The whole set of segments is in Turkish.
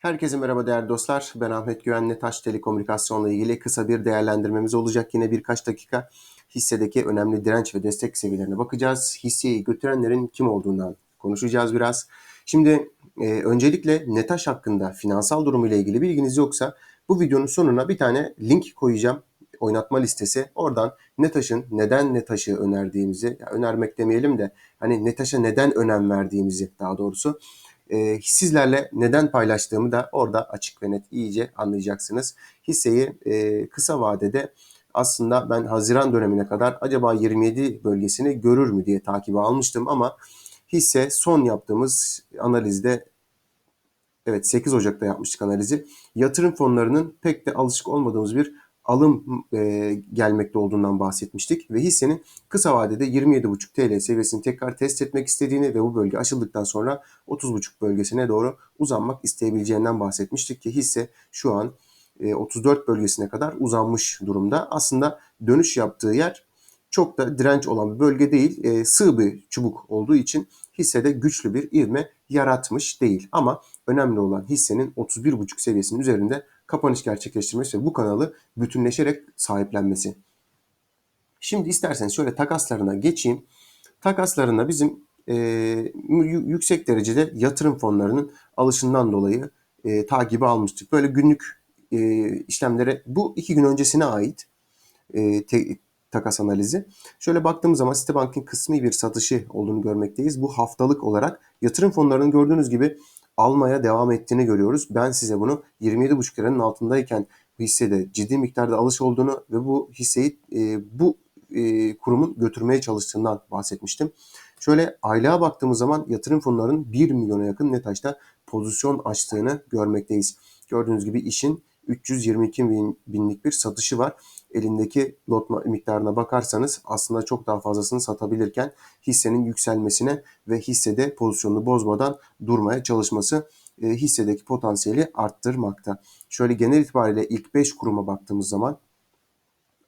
Herkese merhaba değerli dostlar. Ben Ahmet Güvenli. Taş Telekomünikasyonla ilgili kısa bir değerlendirmemiz olacak. Yine birkaç dakika hissedeki önemli direnç ve destek seviyelerine bakacağız. Hisseyi götürenlerin kim olduğundan konuşacağız biraz. Şimdi e, öncelikle Netaş hakkında finansal durumu ile ilgili bilginiz yoksa bu videonun sonuna bir tane link koyacağım. Oynatma listesi. Oradan Netaş'ın neden Netaş'ı önerdiğimizi, ya önermek demeyelim de hani Netaş'a neden önem verdiğimizi daha doğrusu e, sizlerle neden paylaştığımı da orada açık ve net iyice anlayacaksınız. Hisseyi e, kısa vadede aslında ben Haziran dönemine kadar acaba 27 bölgesini görür mü diye takibi almıştım ama hisse son yaptığımız analizde evet 8 Ocak'ta yapmıştık analizi. Yatırım fonlarının pek de alışık olmadığımız bir alım e, gelmekte olduğundan bahsetmiştik ve hissenin kısa vadede 27,5 TL seviyesini tekrar test etmek istediğini ve bu bölge aşıldıktan sonra 30,5 bölgesine doğru uzanmak isteyebileceğinden bahsetmiştik ki hisse şu an e, 34 bölgesine kadar uzanmış durumda. Aslında dönüş yaptığı yer çok da direnç olan bir bölge değil, e, sığ bir çubuk olduğu için hissede güçlü bir ivme yaratmış değil. Ama önemli olan hissenin 31,5 seviyesinin üzerinde kapanış gerçekleştirmesi ve bu kanalı bütünleşerek sahiplenmesi. Şimdi isterseniz şöyle takaslarına geçeyim. Takaslarında bizim e, yüksek derecede yatırım fonlarının alışından dolayı e, takibi almıştık. Böyle günlük e, işlemlere bu iki gün öncesine ait e, te, takas analizi. Şöyle baktığımız zaman Citibank'ın kısmi bir satışı olduğunu görmekteyiz. Bu haftalık olarak yatırım fonlarının gördüğünüz gibi almaya devam ettiğini görüyoruz. Ben size bunu 27,5 liranın altındayken bu hissede ciddi miktarda alış olduğunu ve bu hisseyi e, bu e, kurumun götürmeye çalıştığından bahsetmiştim. Şöyle aylığa baktığımız zaman yatırım fonlarının 1 milyona yakın Netaş'ta pozisyon açtığını görmekteyiz. Gördüğünüz gibi işin 322 bin, binlik bir satışı var. Elindeki lot miktarına bakarsanız aslında çok daha fazlasını satabilirken hissenin yükselmesine ve hissede pozisyonunu bozmadan durmaya çalışması e, hissedeki potansiyeli arttırmakta. Şöyle genel itibariyle ilk 5 kuruma baktığımız zaman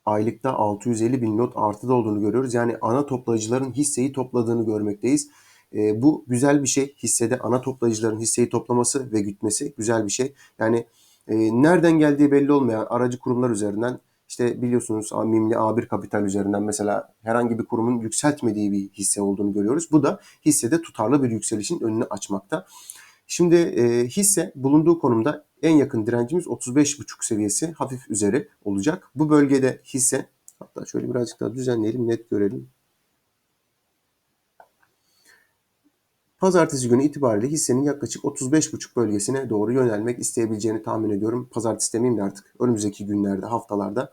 aylıkta 650 bin lot artıda olduğunu görüyoruz. Yani ana toplayıcıların hisseyi topladığını görmekteyiz. E, bu güzel bir şey. Hissede ana toplayıcıların hisseyi toplaması ve gütmesi güzel bir şey. Yani e, nereden geldiği belli olmayan aracı kurumlar üzerinden işte biliyorsunuz Mimli A1 Kapital üzerinden mesela herhangi bir kurumun yükseltmediği bir hisse olduğunu görüyoruz. Bu da hissede tutarlı bir yükselişin önünü açmakta. Şimdi e, hisse bulunduğu konumda en yakın direncimiz 35,5 seviyesi hafif üzeri olacak. Bu bölgede hisse hatta şöyle birazcık daha düzenleyelim net görelim. Pazartesi günü itibariyle hissenin yaklaşık 35,5 bölgesine doğru yönelmek isteyebileceğini tahmin ediyorum. Pazartesi demeyeyim de artık önümüzdeki günlerde, haftalarda.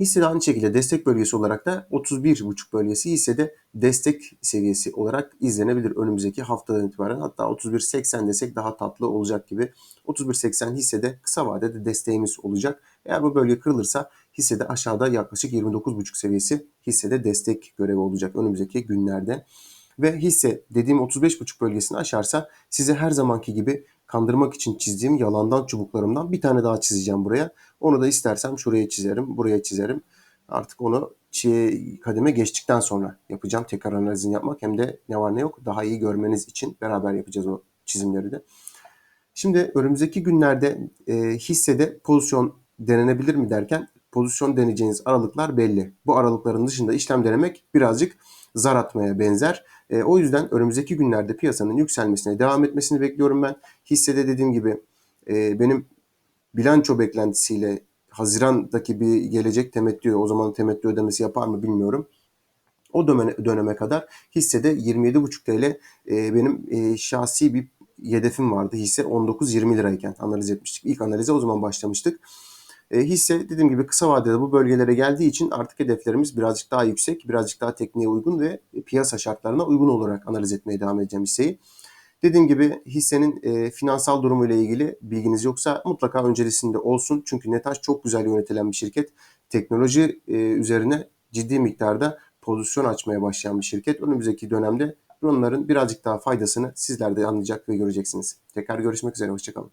Hisse de aynı şekilde destek bölgesi olarak da 31,5 bölgesi hissede destek seviyesi olarak izlenebilir önümüzdeki haftadan itibaren. Hatta 31.80 desek daha tatlı olacak gibi. 31.80 hissede kısa vadede desteğimiz olacak. Eğer bu bölge kırılırsa hissede aşağıda yaklaşık 29,5 seviyesi hissede destek görevi olacak önümüzdeki günlerde ve hisse dediğim 35,5 bölgesini aşarsa size her zamanki gibi kandırmak için çizdiğim yalandan çubuklarımdan bir tane daha çizeceğim buraya. Onu da istersem şuraya çizerim, buraya çizerim. Artık onu kademe geçtikten sonra yapacağım. Tekrar analizini yapmak hem de ne var ne yok daha iyi görmeniz için beraber yapacağız o çizimleri de. Şimdi önümüzdeki günlerde e, hissede pozisyon denenebilir mi derken pozisyon deneyeceğiniz aralıklar belli. Bu aralıkların dışında işlem denemek birazcık zar atmaya benzer. E, o yüzden önümüzdeki günlerde piyasanın yükselmesine devam etmesini bekliyorum ben. Hissede dediğim gibi e, benim bilanço beklentisiyle Haziran'daki bir gelecek temettü, o zaman temettü ödemesi yapar mı bilmiyorum. O döneme, döneme kadar hissede 27,5 TL e, benim e, şahsi bir hedefim vardı. Hisse 19-20 lirayken analiz etmiştik. İlk analize o zaman başlamıştık. E, hisse dediğim gibi kısa vadede bu bölgelere geldiği için artık hedeflerimiz birazcık daha yüksek, birazcık daha tekniğe uygun ve piyasa şartlarına uygun olarak analiz etmeye devam edeceğim hisseyi. Dediğim gibi hissenin e, finansal durumu ile ilgili bilginiz yoksa mutlaka öncesinde olsun. Çünkü Netaş çok güzel yönetilen bir şirket. Teknoloji e, üzerine ciddi miktarda pozisyon açmaya başlayan bir şirket. Önümüzdeki dönemde bunların birazcık daha faydasını sizler de anlayacak ve göreceksiniz. Tekrar görüşmek üzere, hoşçakalın.